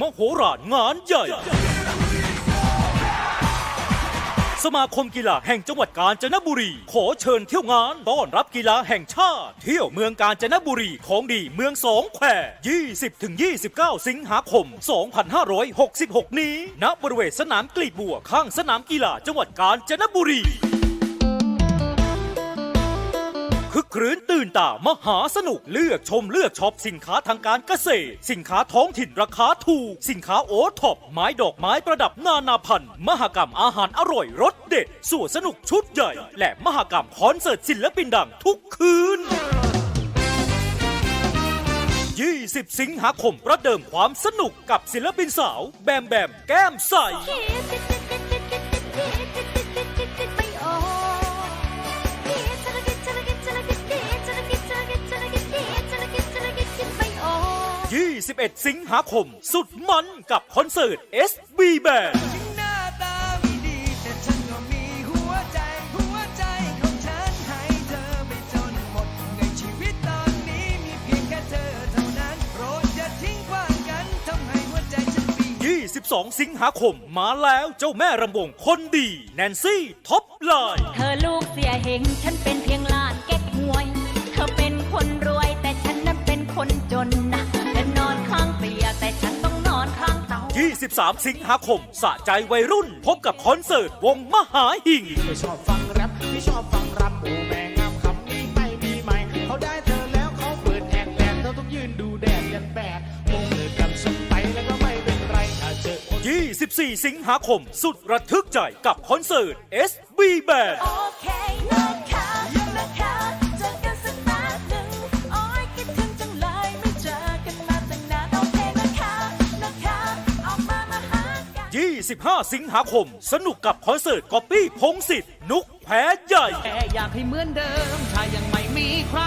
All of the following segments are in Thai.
มโหฬาร งานใหญ่ สมาคมกีฬาแห่งจังหวัดกาญจนบุรี ขอเชิญเที่ยวงานต้อนรับกีฬาแห่งชาติ เที่ยวเมืองกาญจนบุรีของดีเมืองสองแคว20-29 สิงหาคม 2566 นี้ ณบริเวณสนามกลีบบัวข้างสนามกีฬาจังหวัดกาญจนบุรี ครื้นตื่นตามหาสนุกเลือกชมเลือกช็อปสินค้าทางการเกษตร สินค้าท้องถิ่นราคาถูก สินค้าโอท็อปไม้ดอกไม้ประดับนานาพันธุ์มหกรรมอาหารอร่อยรสเด็ดสวนสนุกชุดใหญ่ และมหกรรมคอนเสิร์ตศิลปินดังทุกคืน20 สิงหาคมประเดิมความสนุกกับศิลปินสาว แบมแบมแก้มใส 21 สิงหาคม สุดมันกับคอนเสิร์ต SB Band 12 สิงหาคมมาแล้วเจ้าแม่รำวงคนดี แนนซี่ ท็อปไลน์เธอลูกเสียเหงฉันเป็นเพียงลานแก๊กหวย เธอเป็นคนรวยแต่ฉันนั้นเป็นคนจนนะ 23 สิงหาคม สะใจวัยรุ่น พบกับคอนเสิร์ตวงมหาหิ่ง ไม่ชอบฟังแรปไม่ชอบฟังรำโอ้แม่งามคำนี้ไม่มีใหม่เขาได้เธอแล้วเขาเปิดแอนแลนเธอต้องยืนดูแดดยันแปดโมงเลยกันสักไปแล้วก็ไม่เป็นไรถ้าเจอคน 24 สิงหาคม สุดระทึกใจกับคอนเสิร์ต SB Band โอ 25 สิงหาคม สนุกกับคอนเสิร์ตก๊อปปี้พงศิษฐ์นุกแพ้ใหญ่ แค่อยากให้เหมือนเดิม ถ้ายังไม่มีใคร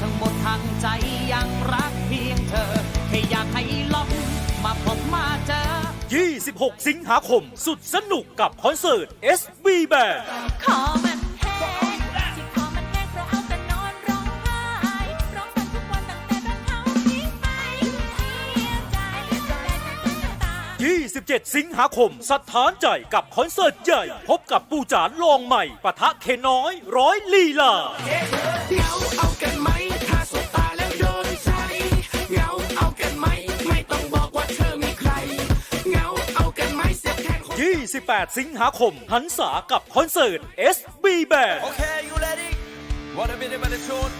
ทั้งหมดทางใจยังรักเพียงเธอแค่อยากให้ลองมาพบมาเจอ 26 สิงหาคม สุดสนุกกับคอนเสิร์ต SB Band ขอมัน 27 สิงหาคมสถานใจกับคอนเสิร์ตใหญ่ พบกับปูจานลองใหม่ปะทะเคน้อยร้อยลีลาเหงาเอากันไหมถ้าสบตาแล้วโดนใจเหงาเอากันไหม ไม่ต้องบอกว่าเธอมีใครเหงาเอากันไหมเสียแค่คน 28 สิงหาคมหันษากับคอนเสิร์ต SB Band Okay, you ready? What a minute, but it's short.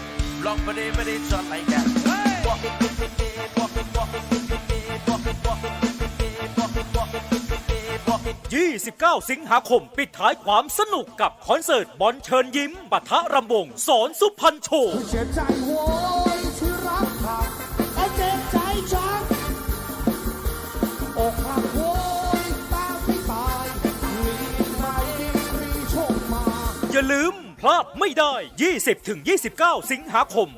Long, but it, but it's not like that. Walk it, walk it, walk it, walk it, walk it, walk it, walk it, 29 สิงหาคม ปิดท้ายความสนุกกับคอนเสิร์ตบอลเชิญยิ้มปะทะรำวงสอนสุพรรณโชว์เสียใจโว้ยที่รักขาดไอ้เจ็บใจจังอกหักโว้ยตาไม่ตายมีใครดีโชคมา อย่าลืม ลาดไม่ได้ 20-29 สิงหาคม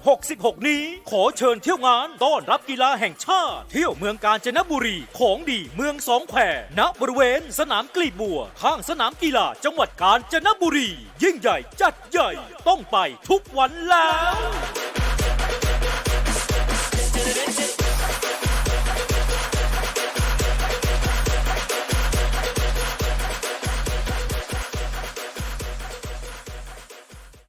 2566 นี้ ขอเชิญเที่ยวงานต้อนรับกีฬาแห่งชาติ เที่ยวเมืองกาญจนบุรี ของดีเมืองสองแควณบริเวณสนามกลีบบัว ข้างสนามกีฬาจังหวัดกาญจนบุรี ยิ่งใหญ่จัดใหญ่ต้องไปทุกวันแล้ว